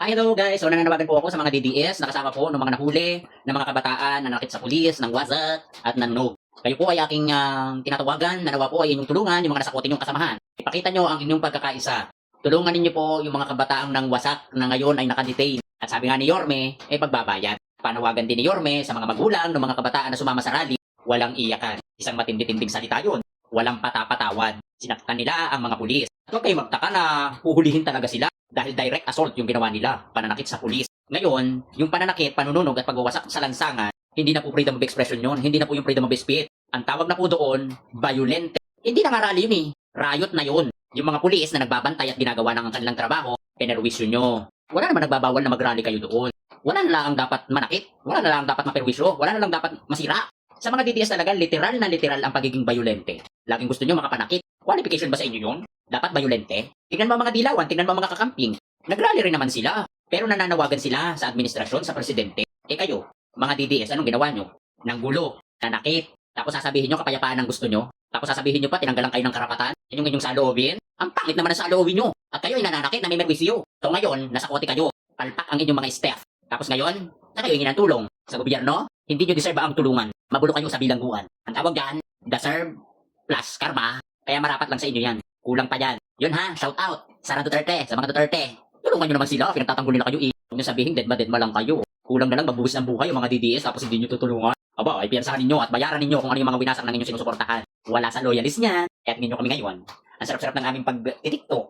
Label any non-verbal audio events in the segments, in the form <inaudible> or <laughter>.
Hi, hello guys. So nananawagan po ako sa mga DDS, nakasama po ng mga nahuli, ng mga kabataan na nakit sa pulis, ng WhatsApp at ng NOG. Kayo po ay aking ah, tinatawagan, nanawa po ay inyong tulungan yung mga nasa kote niyong kasamahan. Ipakita niyo ang inyong pagkakaisa. Tulungan ninyo po yung mga kabataang ng wasak na ngayon ay nakadetain. At sabi nga ni Yorme, ay pagbabayad. Panawagan din ni Yorme sa mga magulang ng mga kabataan na sumama sa rally, walang iyakan. Isang matindi-tinding salita yun. Walang patapatawad. Sinaktan nila ang mga pulis. Huwag kayo magtaka na huhulihin talaga sila dahil direct assault yung ginawa nila, pananakit sa pulis. Ngayon, yung pananakit, panununog at pagwawasak sa lansangan, hindi na po freedom of expression yun, hindi na po yung freedom of speech. Ang tawag na po doon, violent. Hindi na nga rally yun eh, riot na yun. Yung mga pulis na nagbabantay at ginagawa ng kanilang trabaho, penerwisyo nyo. Wala naman nagbabawal na mag-rally kayo doon. Wala na lang dapat manakit, wala na lang dapat maperwisyo, wala na lang dapat masira. Sa mga DDS talaga, literal na literal ang pagiging violente. Laging gusto nyo makapanakit. Qualification ba sa inyo yun? Dapat violente? Tingnan mo mga dilawan, tingnan mo mga kakamping. Nagrally rin naman sila. Pero nananawagan sila sa administrasyon, sa presidente. Eh kayo, mga DDS, anong ginawa nyo? Nanggulo, nanakit. Tapos sasabihin nyo kapayapaan ang gusto nyo. Tapos sasabihin nyo pa, tinanggalan kayo ng karapatan. Yun yung inyong saloobin. Ang pangit naman ang saloobin nyo. At kayo ay nananakit, namimerwisyo. So ngayon, nasa kote kayo. Palpak ang inyong mga staff. Tapos ngayon, na kayo hingin ng tulong. Sa gobyerno, hindi nyo deserve ang tulungan. Mabulo kayo sa bilangguan. Ang tawag dyan, deserve plus karma. Kaya marapat lang sa inyo yan. Kulang pa yan. Yun ha, shout out. Sara Duterte, sa mga Duterte. Tulungan nyo naman sila, pinagtatanggol nila kayo eh. Huwag nyo sabihin, dead ma dead ma lang kayo. Kulang na lang magbuwis ng buhay yung mga DDS tapos hindi nyo tutulungan. Aba, ay piyansahan ninyo at bayaran ninyo kung ano yung mga winasak ng inyong sinusuportahan. Wala sa loyalist niyan. Kaya tingin nyo kami ngayon. Ang sarap-sarap ng aming pag-tiktok.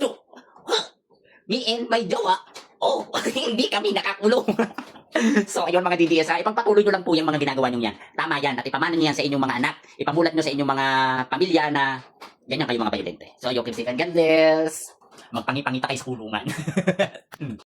<gasps> Me and my jowa, oh, <laughs> hindi kami nakakulong. <laughs> so, ayun mga DDS, ha, ipagpatuloy nyo lang po yung mga ginagawa nyo yan. Tama yan, at ipamana nyo yan sa inyong mga anak, ipamulat nyo sa inyong mga pamilya na ganyan kayo mga violente. So, and God bless. Magpangipangita kayo sa kulungan. <laughs>